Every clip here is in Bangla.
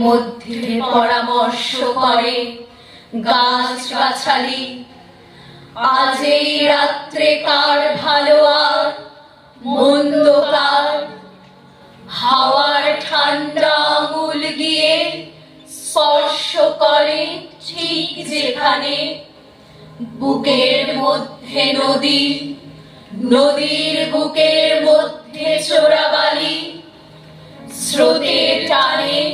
মধ্যে পরামর্শ করে গাছ গাছালি আজ এই রাত্রে কার ভালো আর মন্দ কার? হাওয়ার ঠান্ডা আঙুল গিয়ে স্পর্শ করে ঠিক যেখানে। বুকের মধ্যে নদী, নদীর বুকের মধ্যে চোরাবালি। স্রোতের টানে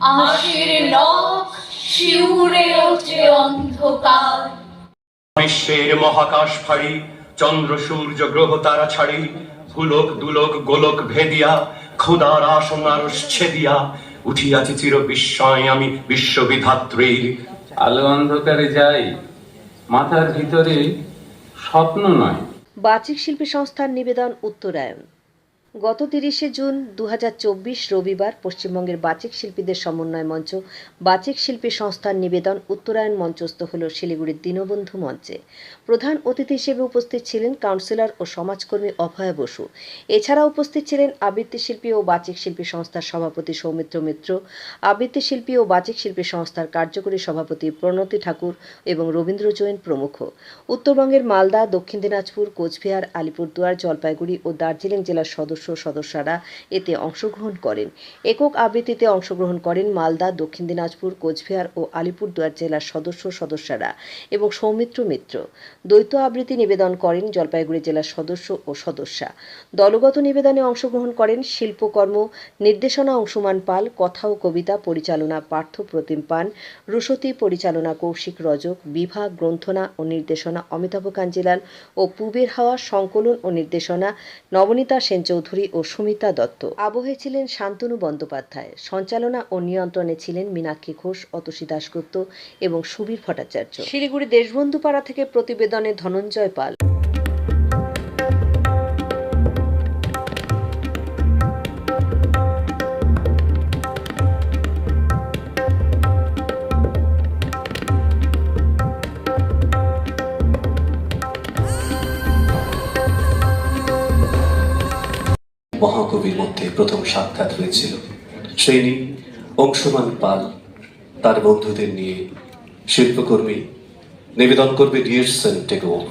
আশির নখ শিউরে ওঠে অন্ধকার। বিশ্বের মহাকাশ ফাড়ি চন্দ্র সূর্য গ্রহ তারা ছাড়ি ফুলক দুলক গোলক ভেদিয়া ক্ষুদার আসন আরস ছেদিয়া উঠিয়াছি চির বিস্ময় আমি বিশ্ববিধাত্রীর। আলো অন্ধকারে যাই মাথার ভিতরে স্বপ্ন নয়। বাচিক শিল্পী সংস্থার নিবেদন উত্তরায়ণ। গত তিরিশে জুন দু হাজার চব্বিশ রবিবার পশ্চিমবঙ্গের বাচিক শিল্পীদের সমন্বয় মঞ্চ, বাচিক শিল্পী সংস্থার নিবেদন উত্তরায়ণ মঞ্চস্থ হল শিলিগুড়ির দীনবন্ধু মঞ্চে। প্রধান অতিথি হিসেবে উপস্থিত ছিলেন কাউন্সিলর ও সমাজকর্মী অভয়া বসু। এছাড়া উপস্থিত ছিলেন আবৃত্তি শিল্পী ও বাচিক শিল্পী সংস্থার সভাপতি সৌমিত্র মিত্র, আবৃত্তি শিল্পী ও বাচিক শিল্পী সংস্থার কার্যকরী সভাপতি প্রণতি ঠাকুর এবং রবীন্দ্র জৈন প্রমুখ। উত্তরবঙ্গের মালদা, দক্ষিণ দিনাজপুর, কোচবিহার, আলিপুরদুয়ার, জলপাইগুড়ি ও দার্জিলিং জেলার সদস্য সদস্যরা এতে অংশগ্রহণ করেন। একক আবৃত্তিতে অংশগ্রহণ করেন মালদা, দক্ষিণ দিনাজপুর, কোচবিহার ও আলিপুরদুয়ার জেলার সদস্য সদস্যরা এবং সৌমিত্র মিত্র। দ্বৈত আবৃত্তি নিবেদন করেন জলপাইগুড়ি জেলার সদস্য ও সদস্যা। দলগত নিবেদনে অংশগ্রহণ করেন শিল্পকর্ম, নির্দেশনা অংশুমান পাল, কথা ও কবিতা পরিচালনা পার্থ প্রতিম পান, রুশতী পরিচালনা কৌশিক রজক, বিভা গ্রন্থনা ও নির্দেশনা অমিতাভ কাঞ্জিলাল ও পুবের হাওয়া সংকলন ও নির্দেশনা নবনীতা সেন চৌধুরী ও সুমিতা দত্ত। আবহে ছিলেন শান্তনু বন্দ্যোপাধ্যায়। সঞ্চালনা ও নিয়ন্ত্রণে ছিলেন মীনাক্ষী ঘোষ, অতসী দাশগুপ্ত এবং সুবীর ভট্টাচার্য। শিলিগুড়ি দেশবন্ধু পাড়া থেকে প্রতিবেদনে ধনঞ্জয় পাল। মহাকবির মধ্যে প্রথম সাক্ষাৎ হয়েছিল। শ্রেণি, অংশমান পাল, তার বন্ধুদের নিয়ে শিল্পকর্মী নিবেদন করবে ডিয়ারসন টেগোর,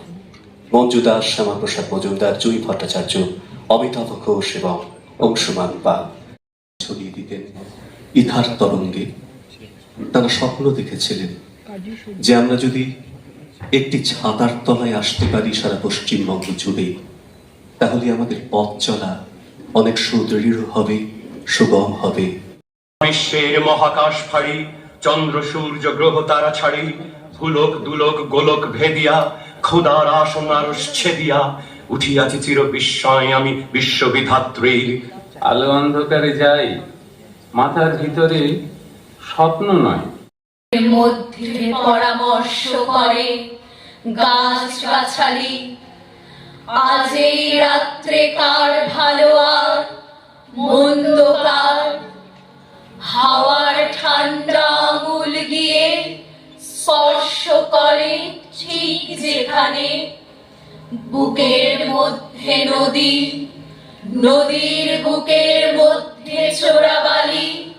মঞ্জু দাস, শ্যামাপ্রসাদ মজুমদার, জুই ভট্টাচার্য, অমিতাভ ঘোষ এবং অংশমান পাল। ছড়িয়ে দিতেন ইথার তরঙ্গে। তারা স্বপ্ন দেখেছিলেন যে আমরা যদি একটি ছাতার তলায় আসতে পারি সারা পশ্চিমবঙ্গ জুড়ে, তাহলে আমাদের পথ চলা অনেক সুদৃঢ় হবে সুগম হবে। বিশ্বের মহাকাশ ফাড়ি চন্দ্র সূর্য গ্রহ তারা ছাড়ি ফুলক দুলক গোলক ভেদিয়া ক্ষুদার আসন আরস ছেদিয়া উঠিয়াছি চির বিস্ময় আমি বিশ্ববিধাত্রীর। আলো অন্ধকারে যাই মাথার ভিতরে স্বপ্ন নয়। মধ্যে পরামর্শ করে গাছ গাছালি আজ এই রাত্রে কার ভালো আর মন্দ কার? হাওয়ার ঠান্ডা আঙুল গিয়ে স্পর্শ করে ঠিক যেখানে। বুকের মধ্যে নদী, নদীর বুকের মধ্যে চোরাবালি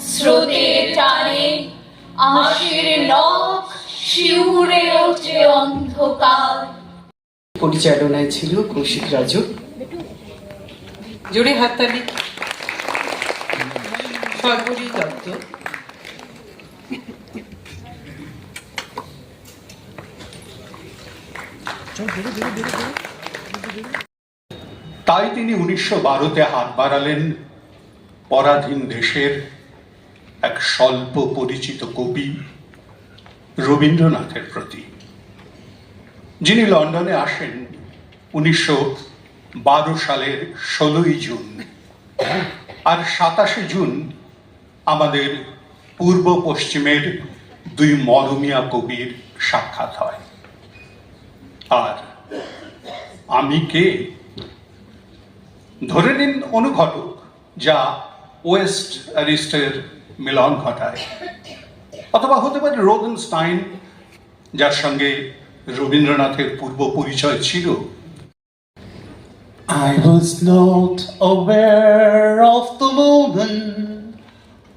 স্রোতের টানে আশির নখ, শিউরে ওঠে অন্ধকার। পরিচালনায় ছিল কৌশিক রাজু। জোরে হাততালি সর্বরী দত্ত। তাই তিনি উনিশশো বারোতে হাত বাড়ালেন পরাধীন দেশের এক স্বল্প পরিচিত কবি রবীন্দ্রনাথের প্রতি। যিনি লন্ডনে আসেন উনিশশো বারো সালের ষোলোই জুন। আর সাতাশে জুন আমাদের পূর্ব পশ্চিমের দুই মরমিয়া কবির সাক্ষাৎ হয়। আর আমি কে? ধরে নিন অনুঘটক যা ওয়েস্ট অ্যারিস্টের মিলন ঘটায়। অথবা হতে পারে রোগনস্টাইন যার সঙ্গে রবীন্দ্রনাথের পূর্ব পরিচয় ছিল I was not aware of the moment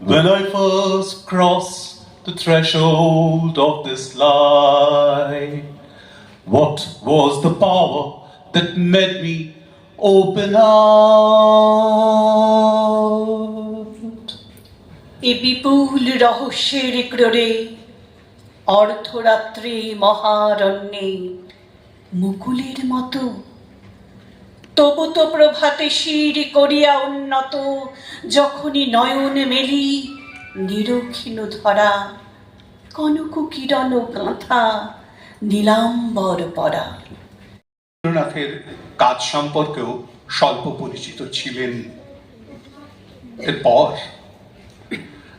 When I first crossed the threshold of this life, what was the power that made me open out? এ বিপুল রহস্যের ক্রোড়ে অর্ধরাত্রি মহারণ্যে। মুকুলের মতো। তবু তো প্রভাতে শির করিয়া উন্নত, যখনই নয়ন মেলি, নিরক্ষীণ ধরা, কনক কিরণ গাঁথা নীলাম্বর পরা। রবীন্দ্রনাথের কাজ সম্পর্কেও স্বল্প পরিচিত ছিলেন। এরপর,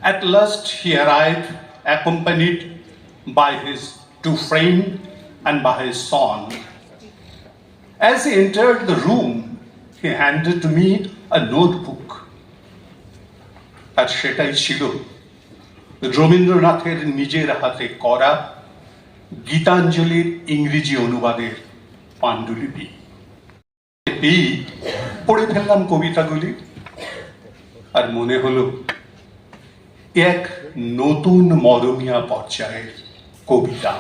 At last he arrived, accompanied by his two friends and by his son. As he entered the room, he handed to me a notebook. আর সেটাই ছিল রবীন্দ্রনাথের নিজের হাতে করা গীতাঞ্জলির ইংরেজি অনুবাদের পাণ্ডুলিপি পড়ে ফেললাম কবিতাগুলি আর মনে হলো এক নতুন মরমিয়া পর্যায়ের কবিতা।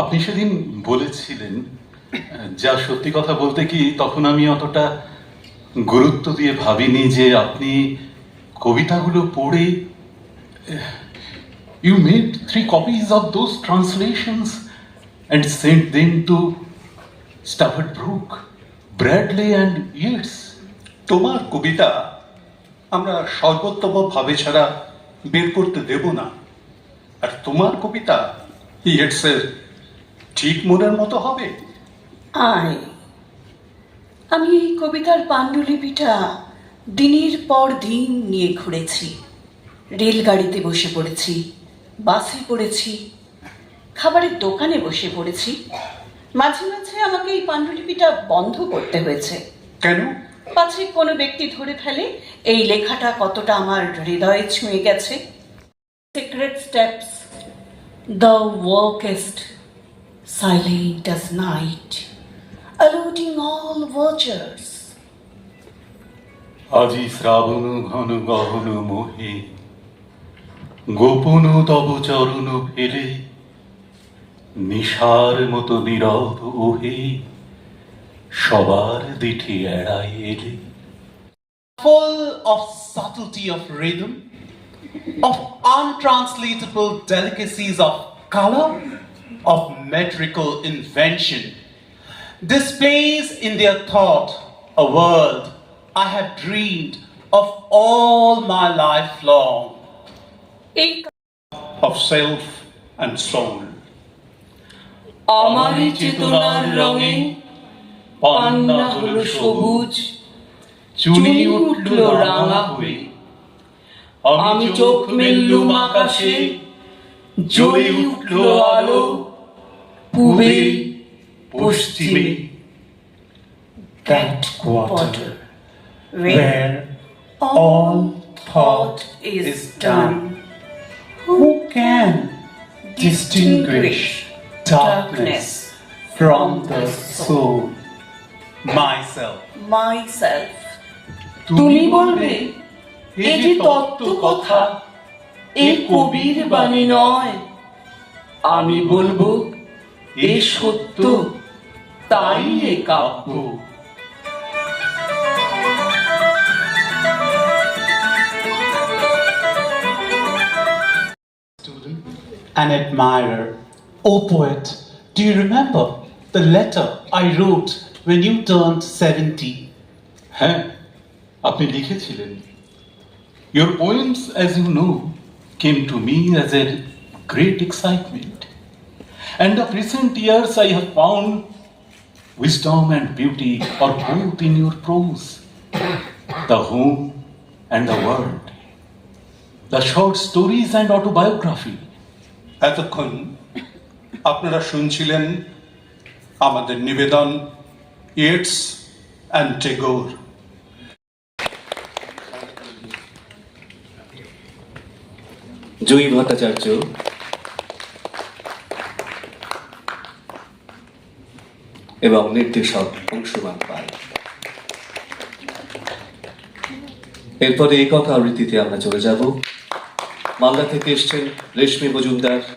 আপনি সেদিন বলেছিলেন, যা সত্যি কথা বলতে কি, তখন আমি অতটা গুরুত্ব দিয়ে ভাবিনি যে আপনি কবিতাগুলো পড়ে you made three copies of those translations and sent them to Stafford Brooke Bradley and Yeats তোমার কবিতা আমরা সর্বোত্তম ভাবে ছাড়া বের করতে দেব না। আর তোমার কবিতা ইয়েটসের ঠিক মনের মতো হবে? আয়। আমি এই কবিতার পাণ্ডুলিপিটা দিনের পর দিন নিয়ে ঘুরেছি। রেলগাড়িতে বসে পড়েছি বাসে পড়েছি খাবারের দোকানে বসে পড়েছি। মাঝে মাঝে আমাকে এই পাণ্ডুলিপিটা বন্ধ করতে হয়েছে। কেন? পাছে কোনো ব্যক্তি ধরে ফেলে এই লেখাটা কতটা আমার হৃদয়ে ছুঁয়ে গেছে secret steps the workest silent as night, eluding all. আজি শ্রাবণ ঘন গহন মোহে গোপন তব চরণ ফেলে নিশার মতো নীরব ওহে সবার দিঠে এড়াই এলে full of subtlety of rhythm, of untranslatable delicacies of color, of metrical invention, displays in their thought a world I have dreamed of all my life long. এই of self and soul. আমারই চেতনার রঙে পান্না হলো সবুজ চুনি উঠল রাঙা হয়ে আমি চোখ মেললুম আকাশে জ্বলে উঠল আলো পূবে পশ্চিমে That quarter where all thought is done. Who can distinguish darkness from the soul? Myself. myself তুমি বলবে এ যে তত্ত্ব কথা এ কবির বাণী নয় আমি বলব এ সত্য তাই এ কাব্য Student and admirer, O poet, do you remember the letter I wrote when you turned 70? হ্যাঁ আপনি লিখেছিলেন Your poems, as you know, came to me as a great excitement. And of recent years, I have found wisdom and beauty are both in your prose, the home and the world, the short stories and autobiography. এতক্ষণ আপনারা শুনছিলেন আমাদের নিবেদন ইটস অ্যান্ড টেগোর জয়ী ভট্টাচার্য। এবং নির্দেশক অংশুমান পাল। এরপরে একক আবৃত্তিতে আমরা চলে যাব। মালদা থেকে এসছেন রেশমি মজুমদার।